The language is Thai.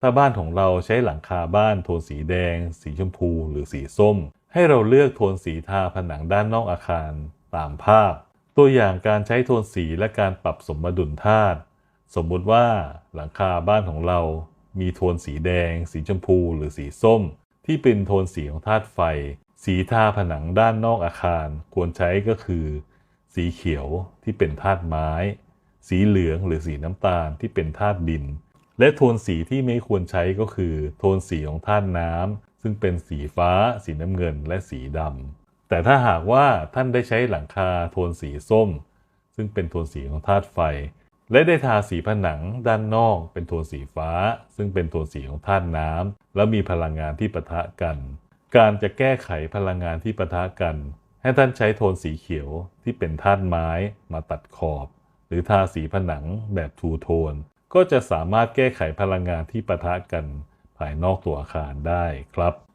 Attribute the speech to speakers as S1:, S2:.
S1: ถ้าบ้านของเราใช้หลังคาบ้านโทนสีแดง สีชมพู หรือสีส้ม ให้เราเลือกโทนสีทาผนังด้านนอกอาคารตามภาพ ตัวอย่างการใช้โทนสีและการปรับสมดุลธาตุสมมุติว่าหลังคาบ้านของเรา มีโทนสีแดง สีชมพู หรือสีส้ม ที่เป็นโทนสีของธาตุไฟ สีทาผนังด้านนอกอาคารควรใช้ก็คือ สีเขียวที่เป็นธาตุไม้ สีเหลืองหรือสีน้ำตาลที่เป็นธาตุดิน และโทนสีที่ไม่ควรใช้ก็คือ โทนสีของธาตุน้ำซึ่งเป็นสีฟ้า สีน้ำเงินและสีดำแต่ถ้าหากว่าท่านได้ใช้หลังคาโทนสีส้ม ซึ่งเป็นโทนสีของธาตุไฟ และได้ทาสีผนังด้านนอกเป็นโทนสีฟ้า ซึ่งเป็นโทนสีของธาตุน้ำและมีพลังงานที่ปะทะกัน การจะแก้ไขพลังงานที่ปะทะกัน ให้ท่านใช้โทนสีเขียวที่เป็นธาตุไม้มาตัดขอบ หรือทาสีผนังแบบทูโทน ก็จะสามารถแก้ไขพลังงานที่ปะทะกันภายนอกตัวอาคารได้ครับ